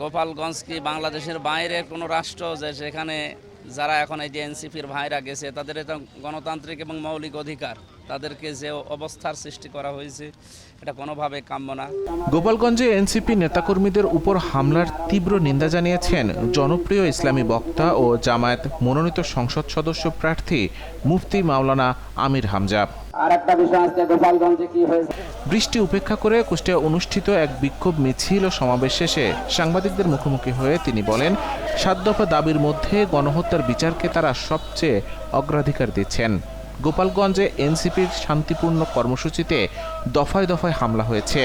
গোপালগঞ্জ কি বাংলাদেশের বাইরে কোনো রাষ্ট্র যে সেখানে যারা এখন এই যে এনসিপির ভাইরা গেছে, তাদের এটা গণতান্ত্রিক এবং মৌলিক অধিকার, তাদেরকে যে অবস্থার সৃষ্টি করা হয়েছে, এটা কোনোভাবে কাম্য না। গোপালগঞ্জে এনসিপি নেতাকর্মীদের উপর হামলার তীব্র নিন্দা জানিয়েছেন জনপ্রিয় ইসলামী বক্তা ও জামায়াত মনোনীত সংসদ সদস্য প্রার্থী মুফতি মাওলানা আমির হামজা। বৃষ্টি উপেক্ষা করে কুষ্টিয়া অনুষ্ঠিত এক বিক্ষোভ মিছিল ও সমাবেশ শেষে সাংবাদিকদের মুখোমুখি হয়ে তিনি বলেন, সাত দফা দাবির মধ্যে গণহত্যার বিচারকে তারা সবচেয়ে অগ্রাধিকার দিচ্ছেন। গোপালগঞ্জে এনসিপির শান্তিপূর্ণ কর্মসূচিতে দফায় দফায় হামলা হয়েছে।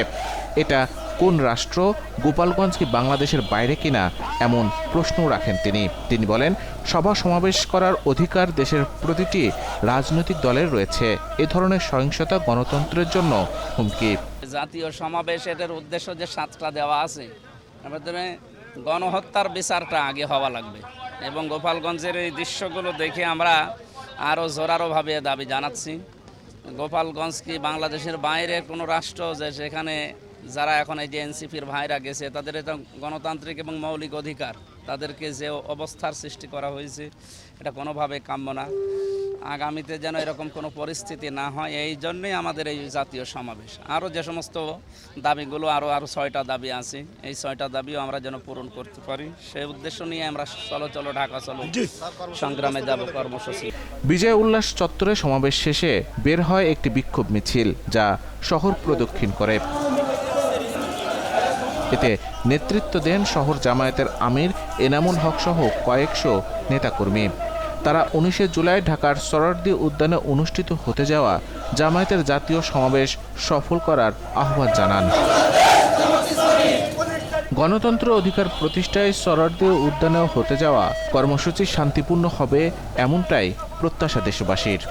এটা কোন রাষ্ট্র গোপালগঞ্জ কি বাংলাদেশের বাইরে কিনা এমন প্রশ্ন রাখেন তিনি। তিনি বলেন, সভা সমাবেশ করার অধিকার দেশের প্রতিটি রাজনৈতিক দলের রয়েছে। এ ধরনের সহিংসতা গণতন্ত্রের জন্য হুমকি। জাতীয় সমাবেশ এটার উদ্দেশ্য যে সাতটা দেওয়া আছে এর মধ্যে গণহত্যার বিচারটা আগে হওয়া লাগবে এবং গোপালগঞ্জের এই দৃশ্যগুলো দেখে আমরা আরও জোরালোভাবে দাবি জানাচ্ছি। গোপালগঞ্জ কি বাংলাদেশের বাইরে কোনো রাষ্ট্র যে সেখানে যারা এখন এই যে এনসিপির ভাইরা গেছে তাদের এটা গণতান্ত্রিক এবং মৌলিক অধিকার। তাদেরকে যে অবস্থার সৃষ্টি করা হয়েছে এটা কোনোভাবে কাম্য না। আগামীতে যেন এরকম কোনো পরিস্থিতি না হয় এই জন্যই আমাদের এই জাতীয় সমাবেশ। আরও যে সমস্ত দাবিগুলো আরও আরও ছয়টা দাবি আছে এই ছয়টা দাবিও আমরা যেন পূরণ করতে পারি। সেই উদ্দেশ্য নিয়ে আমরা চলো চলো ঢাকা চলো সংগ্রামে যাব কর্মসূচি। বিজয় উল্লাস চত্বরে সমাবেশ শেষে বের হয় একটি বিক্ষোভ মিছিল যা শহর প্রদক্ষিণ করে। এতে নেতৃত্ব দেন শহর জামায়াতের আমির এনামুল হক সহ কয়েকশো নেতাকর্মী। তারা উনিশে জুলাই ঢাকার সরারদি উদ্যানে অনুষ্ঠিত হতে যাওয়া জামায়াতের জাতীয় সমাবেশ সফল করার আহ্বান জানান। গণতন্ত্র অধিকার প্রতিষ্ঠায় সরারদি উদ্যানেও হতে যাওয়া কর্মসূচি শান্তিপূর্ণ হবে এমনটাই প্রত্যাশা দেশবাসীর।